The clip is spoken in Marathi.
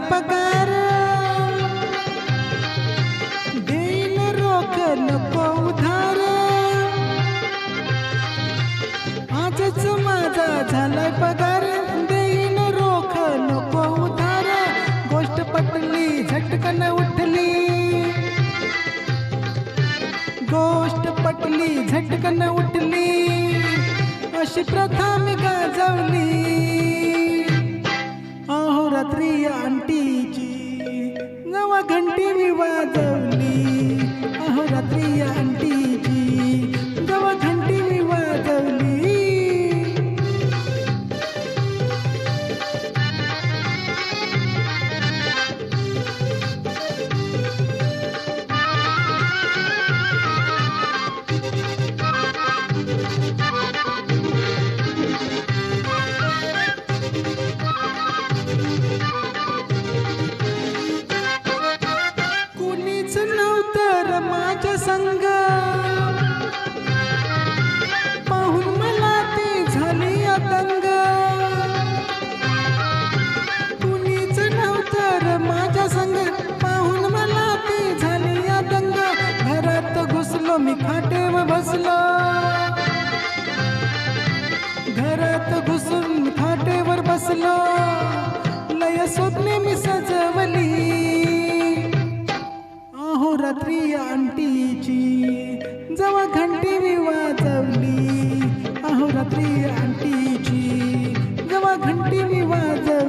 पगार. देईन रोख नको उधार. आजच माझा झालाय पगार. देईन रोख नको उधार. गोष्ट पटली झटकन उठली. गोष्ट पटली झटकन उठली. अशी प्रथा मी गाजवली. रात्री आंटीची नवा घंटी मी संग. पाहून मला ती झाली अतंग. कुणीच नव्हतर माझ्या संग. पाहून मला ती झाली अतंग. घरात घुसलो मी खाटेव बसलो. घरात घुसून खाटेवर बसलो. लय स्वप्ने मी सजवली. आहो रात्री आंटी जवा घंटी मी वाजवली अहोरात्री आंटीची जवा घंटी मी वाजवली